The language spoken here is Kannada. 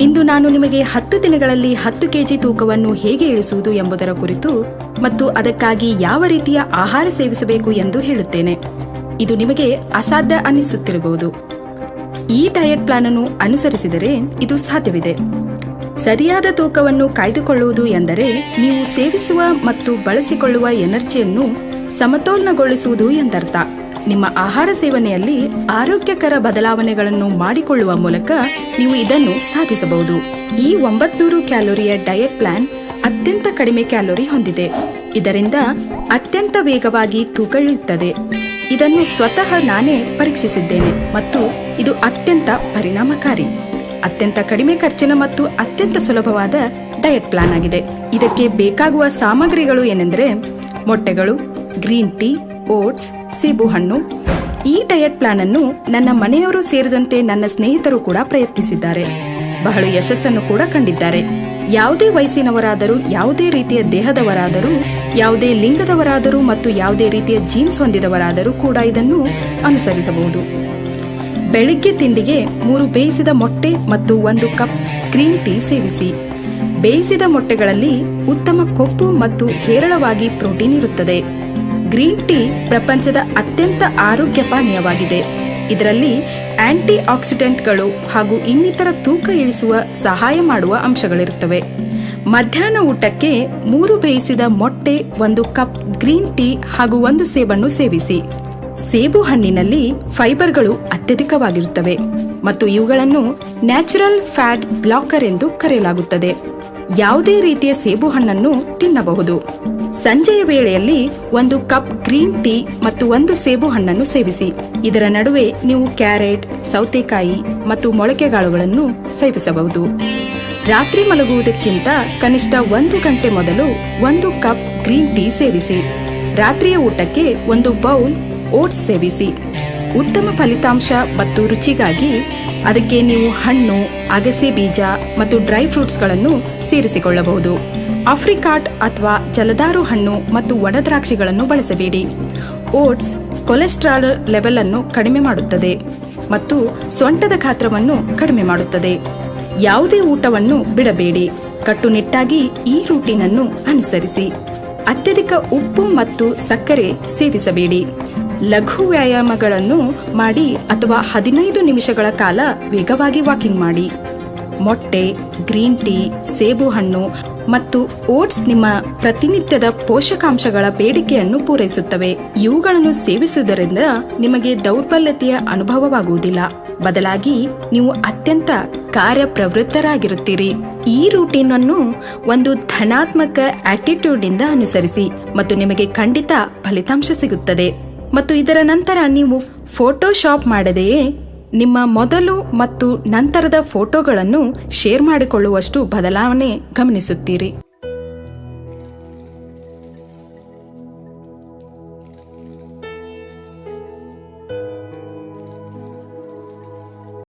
ಇಂದು ನಾನು ನಿಮಗೆ ಹತ್ತು ದಿನಗಳಲ್ಲಿ ಹತ್ತು ಕೆಜಿ ತೂಕವನ್ನು ಹೇಗೆ ಇಳಿಸುವುದು ಎಂಬುದರ ಕುರಿತು ಮತ್ತು ಅದಕ್ಕಾಗಿ ಯಾವ ರೀತಿಯ ಆಹಾರ ಸೇವಿಸಬೇಕು ಎಂದು ಹೇಳುತ್ತೇನೆ. ಇದು ನಿಮಗೆ ಅಸಾಧ್ಯ ಅನ್ನಿಸುತ್ತಿರಬಹುದು. ಈ ಡಯಟ್ ಪ್ಲಾನ್ ಅನ್ನು ಅನುಸರಿಸಿದರೆ ಇದು ಸಾಧ್ಯವಿದೆ. ಸರಿಯಾದ ತೂಕವನ್ನು ಕಾಯ್ದುಕೊಳ್ಳುವುದು ಎಂದರೆ ನೀವು ಸೇವಿಸುವ ಮತ್ತು ಬಳಸಿಕೊಳ್ಳುವ ಎನರ್ಜಿಯನ್ನು ಸಮತೋಲನಗೊಳಿಸುವುದು ಎಂದರ್ಥ. ನಿಮ್ಮ ಆಹಾರ ಸೇವನೆಯಲ್ಲಿ ಆರೋಗ್ಯಕರ ಬದಲಾವಣೆಗಳನ್ನು ಮಾಡಿಕೊಳ್ಳುವ ಮೂಲಕ ನೀವು ಇದನ್ನು ಸಾಧಿಸಬಹುದು. ಈ ಒಂಬತ್ನೂರು ಕ್ಯಾಲೋರಿಯ ಡಯಟ್ ಪ್ಲಾನ್ ಅತ್ಯಂತ ಕಡಿಮೆ ಕ್ಯಾಲೋರಿ ಹೊಂದಿದೆ. ಇದರಿಂದ ಅತ್ಯಂತ ವೇಗವಾಗಿ ತೂಕ ಇಳಿಯುತ್ತದೆ ಇದನ್ನು ಸ್ವತಃ ನಾನೇ ಪರೀಕ್ಷಿಸಿದ್ದೇನೆ ಮತ್ತು ಇದು ಅತ್ಯಂತ ಪರಿಣಾಮಕಾರಿ. ಅತ್ಯಂತ ಕಡಿಮೆ ಖರ್ಚಿನ ಮತ್ತು ಅತ್ಯಂತ ಸುಲಭವಾದ ಡಯಟ್ ಪ್ಲಾನ್ ಆಗಿದೆ. ಇದಕ್ಕೆ ಬೇಕಾಗುವ ಸಾಮಗ್ರಿಗಳು ಏನೆಂದರೆ ಮೊಟ್ಟೆಗಳು, ಗ್ರೀನ್ ಟೀ ಓಟ್ಸ್, ಸೇಬು ಹಣ್ಣು, ಈ ಡಯಟ್ ಪ್ಲಾನ್ ಅನ್ನು ನನ್ನ ಮನೆಯವರು ಸೇರಿದಂತೆ ನನ್ನ ಸ್ನೇಹಿತರು ಕೂಡ ಪ್ರಯತ್ನಿಸಿದ್ದಾರೆ. ಬಹಳ ಯಶಸ್ಸನ್ನು ಕೂಡ ಕಂಡಿದ್ದಾರೆ. ಯಾವುದೇ ವಯಸ್ಸಿನವರಾದರೂ, ಯಾವುದೇ ರೀತಿಯ ದೇಹದವರಾದರೂ, ಯಾವುದೇ ಲಿಂಗದವರಾದರೂ ಮತ್ತು ಯಾವುದೇ ರೀತಿಯ ಜೀನ್ಸ್ ಹೊಂದಿದವರಾದರೂ ಕೂಡ ಇದನ್ನು ಅನುಸರಿಸಬಹುದು. ಬೆಳಿಗ್ಗೆ ತಿಂಡಿಗೆ ಮೂರು ಬೇಯಿಸಿದ ಮೊಟ್ಟೆ ಮತ್ತು ಒಂದು ಕಪ್ ಗ್ರೀನ್ ಟೀ ಸೇವಿಸಿ. ಬೇಯಿಸಿದ ಮೊಟ್ಟೆಗಳಲ್ಲಿ ಉತ್ತಮ ಕೊಬ್ಬು ಮತ್ತು ಹೇರಳವಾಗಿ ಪ್ರೋಟೀನ್ ಇರುತ್ತದೆ. ಗ್ರೀನ್ ಟೀ ಪ್ರಪಂಚದ ಅತ್ಯಂತ ಆರೋಗ್ಯ ಪಾನೀಯವಾಗಿದೆ. ಇದರಲ್ಲಿ ಆಂಟಿ ಆಕ್ಸಿಡೆಂಟ್ಗಳು ಹಾಗೂ ಇನ್ನಿತರ ತೂಕ ಇಳಿಸುವ ಸಹಾಯ ಮಾಡುವ ಅಂಶಗಳಿರುತ್ತವೆ. ಮಧ್ಯಾಹ್ನ ಊಟಕ್ಕೆ ಮೂರು ಬೇಯಿಸಿದ ಮೊಟ್ಟೆ, ಒಂದು ಕಪ್ ಗ್ರೀನ್ ಟೀ ಹಾಗೂ ಒಂದು ಸೇಬನ್ನು ಸೇವಿಸಿ. ಸೇಬು ಹಣ್ಣಿನಲ್ಲಿ ಫೈಬರ್ಗಳು ಅತ್ಯಧಿಕವಾಗಿರುತ್ತವೆ ಮತ್ತು ಇವುಗಳನ್ನು ನ್ಯಾಚುರಲ್ ಫ್ಯಾಟ್ ಬ್ಲಾಕರ್ ಎಂದು ಕರೆಯಲಾಗುತ್ತದೆ. ಯಾವುದೇ ರೀತಿಯ ಸೇಬು ಹಣ್ಣನ್ನು ತಿನ್ನಬಹುದು. ಸಂಜೆಯ ವೇಳೆಯಲ್ಲಿ ಒಂದು ಕಪ್ ಗ್ರೀನ್ ಟೀ ಮತ್ತು ಒಂದು ಸೇಬು ಹಣ್ಣನ್ನು ಸೇವಿಸಿ. ಇದರ ನಡುವೆ ನೀವು ಕ್ಯಾರೆಟ್, ಸೌತೆಕಾಯಿ ಮತ್ತು ಮೊಳಕೆಗಾಳುಗಳನ್ನು ಸೇವಿಸಬಹುದು. ರಾತ್ರಿ ಮಲಗುವುದಕ್ಕಿಂತ ಕನಿಷ್ಠ ಒಂದು ಗಂಟೆ ಮೊದಲು ಒಂದು ಕಪ್ ಗ್ರೀನ್ ಟೀ ಸೇವಿಸಿ. ರಾತ್ರಿಯ ಊಟಕ್ಕೆ ಒಂದು ಬೌಲ್ ಓಟ್ಸ್ ಸೇವಿಸಿ. ಉತ್ತಮ ಫಲಿತಾಂಶ ಮತ್ತು ರುಚಿಗಾಗಿ ಅದಕ್ಕೆ ನೀವು ಹಣ್ಣು, ಅಗಸೆ ಬೀಜ ಮತ್ತು ಡ್ರೈ ಫ್ರೂಟ್ಸ್ಗಳನ್ನು ಸೇರಿಸಿಕೊಳ್ಳಬಹುದು. ಆಫ್ರಿಕಾಟ್ ಅಥವಾ ಜಲದಾರು ಹಣ್ಣು ಮತ್ತು ಒಣದ್ರಾಕ್ಷಿಗಳನ್ನು ಬಳಸಬೇಡಿ. ಓಟ್ಸ್ ಕೊಲೆಸ್ಟ್ರಾಲ್ ಲೆವೆಲ್ ಅನ್ನು ಕಡಿಮೆ ಮಾಡುತ್ತದೆ ಮತ್ತು ಸೊಂಟದ ಗಾತ್ರವನ್ನು ಕಡಿಮೆ ಮಾಡುತ್ತದೆ. ಯಾವುದೇ ಊಟವನ್ನು ಬಿಡಬೇಡಿ. ಕಟ್ಟುನಿಟ್ಟಾಗಿ ಈ ರೂಟೀನ್ ಅನ್ನು ಅನುಸರಿಸಿ. ಅತ್ಯಧಿಕ ಉಪ್ಪು ಮತ್ತು ಸಕ್ಕರೆ ಸೇವಿಸಬೇಡಿ. ಲಘು ವ್ಯಾಯಾಮಗಳನ್ನು ಮಾಡಿ ಅಥವಾ ಹದಿನೈದು ನಿಮಿಷಗಳ ಕಾಲ ವೇಗವಾಗಿ ವಾಕಿಂಗ್ ಮಾಡಿ. ಮೊಟ್ಟೆ, ಗ್ರೀನ್ ಟೀ, ಸೇಬು ಹಣ್ಣು ಮತ್ತು ಓಟ್ಸ್ ನಿಮ್ಮ ಪ್ರತಿನಿತ್ಯದ ಪೋಷಕಾಂಶಗಳ ಬೇಡಿಕೆಯನ್ನು ಪೂರೈಸುತ್ತವೆ. ಇವುಗಳನ್ನು ಸೇವಿಸುವುದರಿಂದ ನಿಮಗೆ ದೌರ್ಬಲ್ಯತೆಯ ಅನುಭವವಾಗುವುದಿಲ್ಲ. ಬದಲಾಗಿ ನೀವು ಅತ್ಯಂತ ಕಾರ್ಯಪ್ರವೃತ್ತರಾಗಿರುತ್ತೀರಿ. ಈ ರೂಟೀನ್ ಅನ್ನು ಒಂದು ಧನಾತ್ಮಕ ಆಟಿಟ್ಯೂಡ್ ಇಂದ ಅನುಸರಿಸಿ ಮತ್ತು ನಿಮಗೆ ಖಂಡಿತ ಫಲಿತಾಂಶ ಸಿಗುತ್ತದೆ. ಮತ್ತು ಇದರ ನಂತರ ನೀವು ಫೋಟೋಶಾಪ್ ಮಾಡದೆಯೇ ನಿಮ್ಮ ಮೊದಲು ಮತ್ತು ನಂತರದ ಫೋಟೋಗಳನ್ನು ಶೇರ್ ಮಾಡಿಕೊಳ್ಳುವಷ್ಟು ಬದಲಾವಣೆ ಗಮನಿಸುತ್ತೀರಿ.